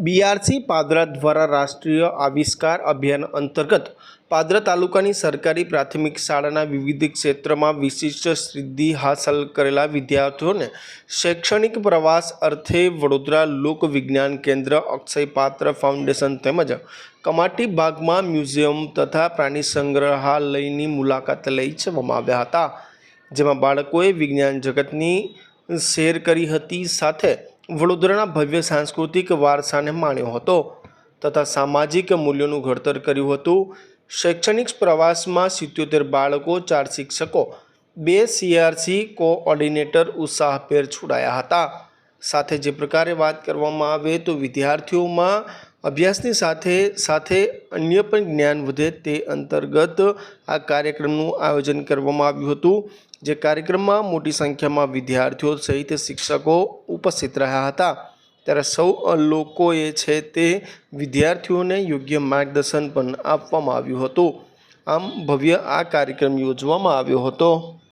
BRC Padra દ્વારા રાષ્ટ્રીય આવિષ્કાર અભિયાન અંતર્ગત પાદરા તાલુકાની સરકારી પ્રાથમિક શાળાના વિવિધ ક્ષેત્રમાં વિશિષ્ટ સિદ્ધિ હાંસલ કરેલા વિદ્યાર્થીઓને શૈક્ષણિક પ્રવાસ અર્થે વડોદરા લોક વિજ્ઞાન કેન્દ્ર અક્ષય પાત્ર ફાઉન્ડેશન તેમજ કમાટી બાગમાં મ્યુઝિયમ તથા પ્રાણી સંગ્રહાલયની મુલાકાત લઈ જવામાં આવ્યા હતા. જેમાં બાળકોએ વિજ્ઞાન જગતની શેર કરી હતી. સાથે વડોદરાના ભવ્ય સાંસ્કૃતિક વારસાને માણ્યો હતો તથા સામાજિક મૂલ્યોનું ઘડતર કર્યું હતું. શૈક્ષણિક પ્રવાસમાં સિત્યોતેર બાળકો, ચાર શિક્ષકો, બે સીઆરસી કોઓર્ડિનેટર ઉત્સાહભેર છોડાયા હતા. સાથે જે પ્રકારે વાત કરવામાં આવે તો વિદ્યાર્થીઓમાં અભ્યાસની સાથે સાથે અન્ય પણ જ્ઞાન વધે તે અંતર્ગત આ કાર્યક્રમનું આયોજન કરવામાં આવ્યું હતું, જે કાર્યક્રમમાં મોટી સંખ્યામાં વિદ્યાર્થીઓ સહિત શિક્ષકો ઉપસ્થિત રહ્યા હતા. ત્યારે સૌ લોકોએ છે તે વિદ્યાર્થીઓને યોગ્ય માર્ગદર્શન પણ આપવામાં આવ્યું હતું. આમ ભવ્ય આ કાર્યક્રમ યોજવામાં આવ્યો હતો.